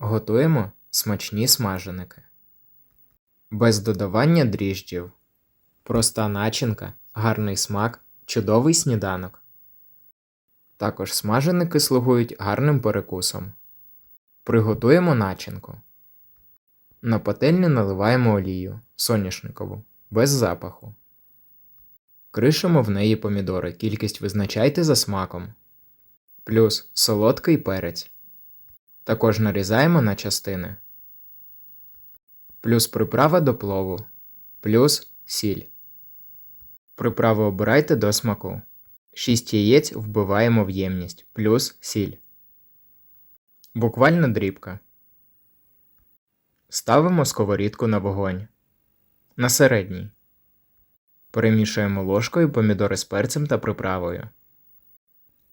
Готуємо смачні смаженики. Без додавання дріжджів. Проста начинка, гарний смак, чудовий сніданок. Також смаженики слугують гарним перекусом. Приготуємо начинку. На пательню наливаємо олію соняшникову, без запаху. Кришимо в неї помідори, кількість визначайте за смаком. Плюс солодкий перець. Також нарізаємо на частини. Плюс приправа до плову. Плюс сіль. Приправи обирайте до смаку. 6 яєць вбиваємо в ємність. Плюс сіль. Буквально дрібка. Ставимо сковорідку на вогонь. На середній. Перемішуємо ложкою помідори з перцем та приправою.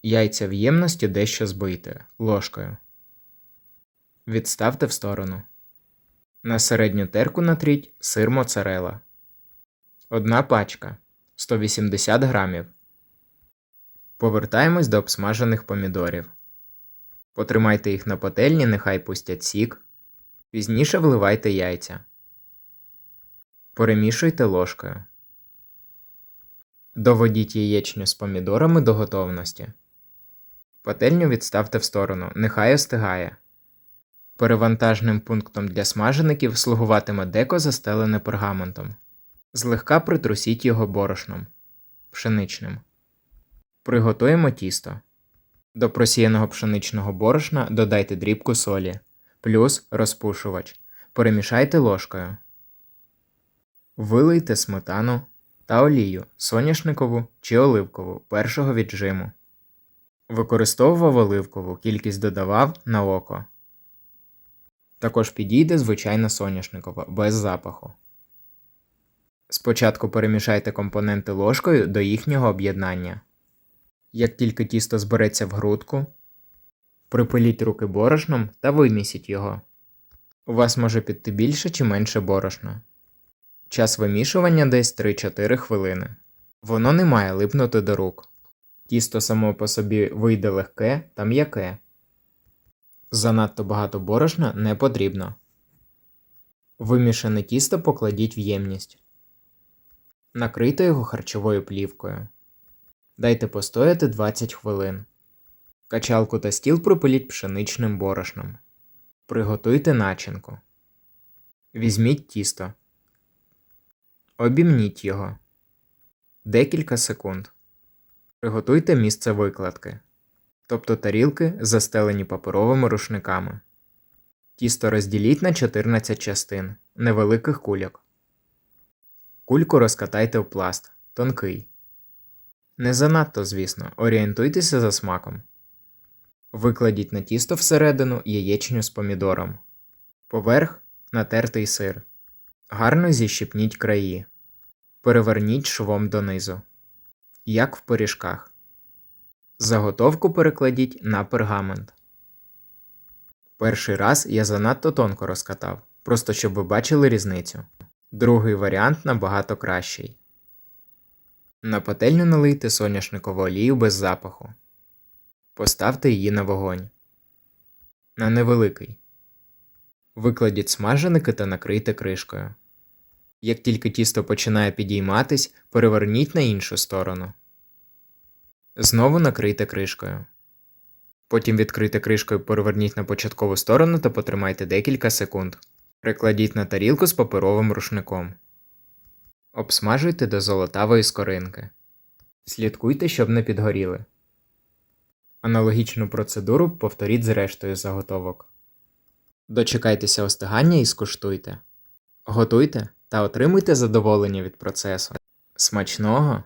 Яйця в ємності дещо збийте ложкою. Відставте в сторону. На середню терку натріть сир моцарела. Одна пачка 180 грамів. Повертаємось до обсмажених помідорів. Потримайте їх на пательні, нехай пустять сік. Пізніше вливайте яйця. Перемішуйте ложкою. Доводіть яєчню з помідорами до готовності. Пательню відставте в сторону, нехай остигає. Перевантажним пунктом для смажеників слугуватиме деко застелене пергаментом. Злегка притрусіть його борошном пшеничним. Приготуємо тісто. До просіяного пшеничного борошна додайте дрібку солі, плюс розпушувач. Перемішайте ложкою. Вилийте сметану та олію соняшникову чи оливкову першого віджиму. Використовував оливкову, кількість додавав на око. Також підійде звичайна соняшникова без запаху. Спочатку перемішайте компоненти ложкою до їхнього об'єднання. Як тільки тісто збереться в грудку, припиліть руки борошном та вимісіть його. У вас може піти більше чи менше борошна. Час вимішування десь 3-4 хвилини. Воно не має липнути до рук. Тісто само по собі вийде легке та м'яке. Занадто багато борошна не потрібно. Вимішане тісто покладіть в ємність. Накрийте його харчовою плівкою. Дайте постояти 20 хвилин. Качалку та стіл пропиліть пшеничним борошном. Приготуйте начинку. Візьміть тісто. Обімніть його. Декілька секунд. Приготуйте місце викладки, тобто тарілки, застелені паперовими рушниками. Тісто розділіть на 14 частин невеликих кульок. Кульку розкатайте в пласт, тонкий. Не занадто, звісно, орієнтуйтеся за смаком. Викладіть на тісто всередину яєчню з помідором. Поверх натертий сир. Гарно зіщипніть краї. Переверніть швом донизу. Як в пиріжках. Заготовку перекладіть на пергамент. Перший раз я занадто тонко розкатав, просто щоб ви бачили різницю. Другий варіант набагато кращий. На пательню налийте соняшникову олію без запаху. Поставте її на вогонь. На невеликий. Викладіть смаженики та накрийте кришкою. Як тільки тісто починає підійматись, переверніть на іншу сторону. Знову накрийте кришкою. Потім відкрийте кришкою, переверніть на початкову сторону та потримайте декілька секунд. Прикладіть на тарілку з паперовим рушником. Обсмажуйте до золотавої скоринки. Слідкуйте, щоб не підгоріли. Аналогічну процедуру повторіть з рештою заготовок. Дочекайтеся остигання і скуштуйте. Готуйте та отримуйте задоволення від процесу. Смачного!